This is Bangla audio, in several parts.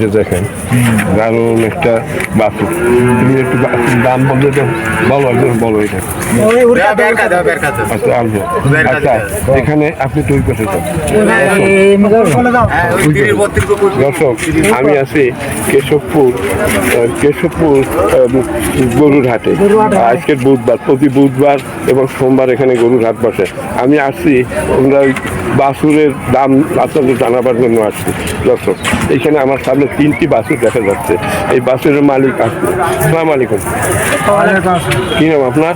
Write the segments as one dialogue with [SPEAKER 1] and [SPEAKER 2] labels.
[SPEAKER 1] বিক্রিটা দেখেন দারুণ একটা বাছুর। তুমি একটু দাম বলতে তো বলো একদম বলো এটা। আচ্ছা আসব আচ্ছা এখানে আপনি তৈরি করতে চান দর্শক আমি আছি কেশবপুর কেশবপুর গরুর হাটে আজকের বুধবার প্রতি বুধবার এবং সোমবার এখানে গরুর হাট বসে। আমি আসছি আমরা ওই বাছুরের দাম আপনাদের জানাবার জন্য আসছি। দর্শক এখানে আমার সামনে তিনটি বাছুর দেখা যাচ্ছে। এই বাছুরের মালিক আসছে সালাম আলাইকুম। কি নাম আপনার?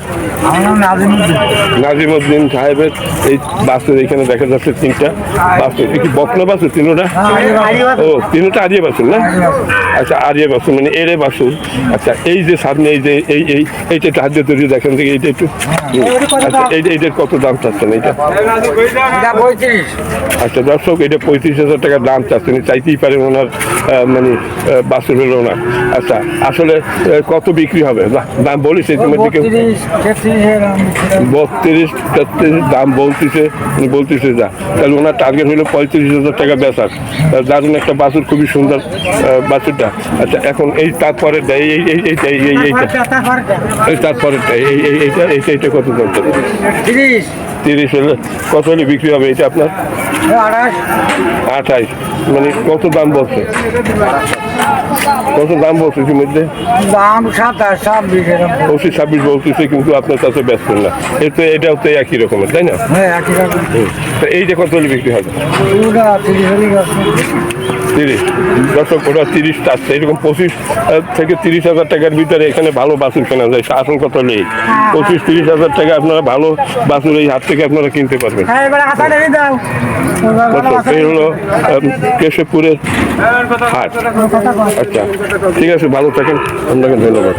[SPEAKER 1] নাজিমুদ্দিন। সাহেবের এই বাসের এখানে দেখা যাচ্ছে তিনটা বাসের কি বকনা বাসের তিনোটা? ও তিনোটা আরিয়া বাসুর না আচ্ছা আরিয়া বাসুর মানে এরে বাসুর। আচ্ছা এই যে সামনে এই যে এই এই এইটা দিয়ে তৈরি দেখেন থেকে এইটা একটু আচ্ছা এইটা এইটার কত দাম চাচ্ছেন এইটা? আচ্ছা দর্শক এটা পঁয়ত্রিশ হাজার টাকা দাম চাচ্ছেন। চাইতেই পারেন ওনার মানে বাসের হলো না। আচ্ছা আসলে কত বিক্রি হবে? দাম বলিস ইতিমধ্যে বত্রিশ, তেত্রিশ, দাম বলতেছে বলতেছে যা। তাহলে ওনার টার্গেট হলো পঁয়ত্রিশ হাজার টাকা বেচার। দারুণ একটা বাছুর খুবই সুন্দর বাছুরটা আচ্ছা এখন এই তারপরে এই এই এই, এইটা, এই এই, এইটা। এই তারপরেরটা এই এই, এইটা এইটা এইটা কত দাম চাচ্ছে? তিরিশ হলে কত হলে বিক্রি হবে এটা আপনার? আঠাশ। মানে কত দাম বলছে? কত দাম বলছে ইতিমধ্যে
[SPEAKER 2] দাম সাতাশ ছাব্বিশ
[SPEAKER 1] পঁচিশ ছাব্বিশ বলতেছে কিন্তু আপনার কাছে ব্যস্ত না। এতে এটাও তো একই রকমের তাই না?
[SPEAKER 2] হ্যাঁ একই রকম।
[SPEAKER 1] হুম। তো এই যে কত হলে বিক্রি হবে?
[SPEAKER 2] তিরিশ
[SPEAKER 1] দর্শক ওটা তিরিশ চাচ্ছে। এরকম পঁচিশ থেকে তিরিশ হাজার টাকার ভিতরে এখানে ভালো বাছুর কেনা যায়। আসল কথা নেই। পঁচিশ তিরিশ হাজার টাকা আপনারা ভালো বাছুর এই হাত থেকে আপনারা কিনতে পারবেন।
[SPEAKER 2] হ্যাঁ
[SPEAKER 1] এই হলো কেশবপুরের হাট। আচ্ছা ঠিক আছে ভালো থাকেন। আপনাকে ধন্যবাদ।